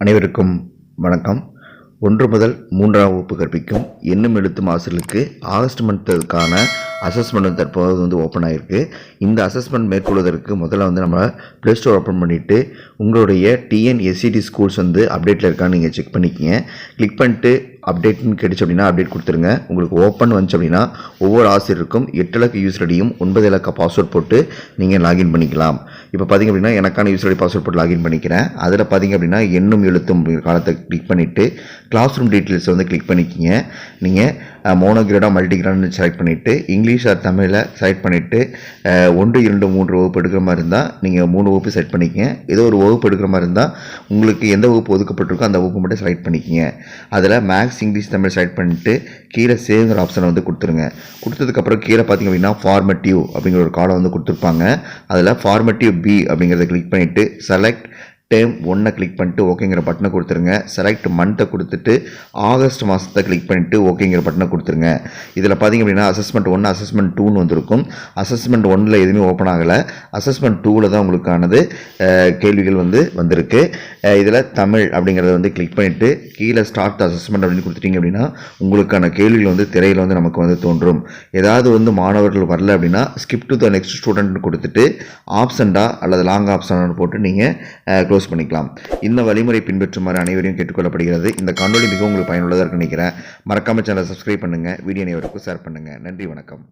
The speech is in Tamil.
அனைவருக்கும் வணக்கம். ஒன்று முதல் மூன்றாம் வகுப்பு கற்பிக்கும் என்னும் எழுத்தும் ஆசிரியர்களுக்கு ஆகஸ்ட் மந்ததுக்கான அசஸ்மெண்ட் தற்போது வந்து ஓப்பன் ஆகிருக்கு இந்த அசஸ்மெண்ட் மேற்கொள்வதற்கு முதல்ல வந்து நம்ம ப்ளே ஸ்டோர் ஓப்பன் பண்ணிவிட்டு உங்களுடைய டிஎன்எஸ்சிடி ஸ்கூல்ஸ் வந்து அப்டேட்டில் இருக்கான்னு நீங்கள் செக் பண்ணிக்கிங்க. கிளிக் பண்ணிட்டு அப்டேட்னு கிடைச்சு அப்படின்னா அப்டேட் கொடுத்துருங்க. உங்களுக்கு ஓப்பன் வந்துச்சு அப்படின்னா ஒவ்வொரு ஆசிரியருக்கும் எட்டு இலக்க யூஸ் ஐடியும் ஒன்பது இலக்க பாஸ்வேர்ட் போட்டு நீங்கள் லாகின் பண்ணிக்கலாம். இப்போ பார்த்தீங்க அப்படின்னா எனக்கான யூஸ் ஐடி பாஸ்வேர்ட் போட்டு லாகின் பண்ணிக்கிறேன். அதில் பார்த்தீங்க அப்படின்னா எண்ணும் எழுத்தும் காலத்தை கிளிக் பண்ணிவிட்டு கிளாஸ் ரூம் டீட்டெயில்ஸை வந்து கிளிக் பண்ணிக்கிங்க. நீங்கள் மோனோகிரேடாக மல்டிகிராட்னு செலக்ட் பண்ணிவிட்டு இங்கிலீஷ் ஆர் தமிழில் செலக்ட் பண்ணிவிட்டு ஒன்று இரண்டு மூன்று வகுப்பு எடுக்கிற மாதிரி இருந்தால் நீங்கள் மூணு வகுப்பு செலக்ட் பண்ணிக்கங்க. ஏதோ ஒரு வகுப்பு எடுக்கிற மாதிரி இருந்தால் உங்களுக்கு எந்த வகுப்பு ஒதுக்கப்பட்டிருக்கோ அந்த வகுப்பு மட்டும் செலக்ட் பண்ணிக்கங்க. அதில் மேக்ஸ் இங்கிலீஷ் தமிழ் செலக்ட் பண்ணிட்டு கீழே சேவ்ங்கிற ஆப்ஷனை வந்து கொடுத்துருங்க. கொடுத்ததுக்கப்புறம் கீழே பார்த்தீங்க அப்படின்னா ஃபார்மேட்டிவ் அப்படிங்கிற ஒரு காலம் வந்து கொடுத்துருப்பாங்க. அதில் ஃபார்மேட்டிவ் பி அப்படிங்கிறத கிளிக் பண்ணிவிட்டு செலக்ட் டேம் ஒன்றை கிளிக் பண்ணிட்டு ஓகேங்கிற பட்டனை கொடுத்துருங்க. செலக்ட் மந்த்தை கொடுத்துட்டு ஆகஸ்ட் மாதத்தை கிளிக் பண்ணிவிட்டு ஓகேங்கிற பட்டனை கொடுத்துருங்க. இதில் பார்த்தீங்க அப்படின்னா அசஸ்மெண்ட் ஒன்று அசஸ்மெண்ட் டூன்னு வந்திருக்கும். அசஸ்மெண்ட் ஒன்றில் எதுவுமே ஓப்பன் ஆகலை. அசஸ்மெண்ட் டூவில் தான் உங்களுக்கானது கேள்விகள் வந்து வந்திருக்கு. இதில் தமிழ் அப்படிங்கிறத வந்து கிளிக் பண்ணிவிட்டு கீழே ஸ்டார்ட் அசஸ்மெண்ட் அப்படின்னு கொடுத்துட்டிங்க அப்படின்னா உங்களுக்கான கேள்விகள் வந்து திரையில் வந்து நமக்கு வந்து தோன்றும். ஏதாவது வந்து மாணவர்கள் வரல அப்படின்னா skip to the next student கொடுத்துட்டு ஆப்ஷன்டா அல்லது லாங் ஆப்ஷன் போட்டு நீங்கள் க்ளோஸ் பண்ணிக்கலாம். இந்த வழிமுறை பின்பற்றுமாறு அனைவரையும் கேட்டுக்கொள்ளப்படுகிறது. இந்த காணொலி மிகவும் உங்களுக்கு பயனுள்ளதாக இருக்குன்னு நினைக்கிறேன். மறக்காமல் சேனலை சப்ஸ்கிரைப் பண்ணுங்கள் வீடியோ அனைவருக்கும் ஷேர் பண்ணுங்கள் நன்றி வணக்கம்.